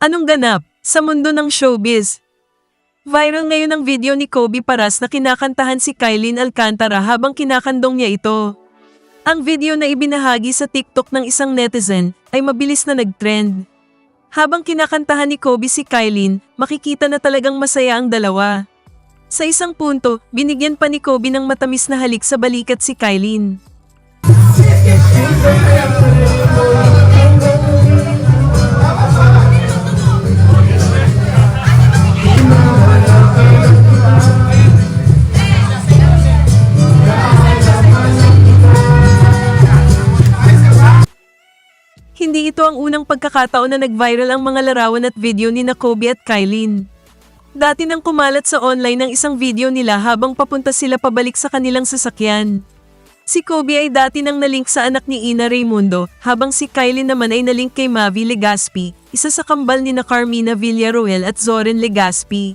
Anong ganap sa mundo ng showbiz? Viral ngayon ang video ni Kobe Paras na kinakantahan si Kylene Alcantara habang kinakandong niya ito. Ang video na ibinahagi sa TikTok ng isang netizen ay mabilis na nag-trend. Habang kinakantahan ni Kobe si Kylene, makikita na talagang masaya ang dalawa. Sa isang punto, binigyan pa ni Kobe ng matamis na halik sa balikat si Kylene. Hindi ito ang unang pagkakataon na nag-viral ang mga larawan at video ni Kobe at Kylene. Dati nang kumalat sa online ang isang video nila habang papunta sila pabalik sa kanilang sasakyan. Si Kobe ay dati nang nalink sa anak ni Ina Raimundo, habang si Kylie naman ay nalink kay Mavi Legaspi, isa sa kambal ni na Carmina Villaruel at Zoren Legaspi.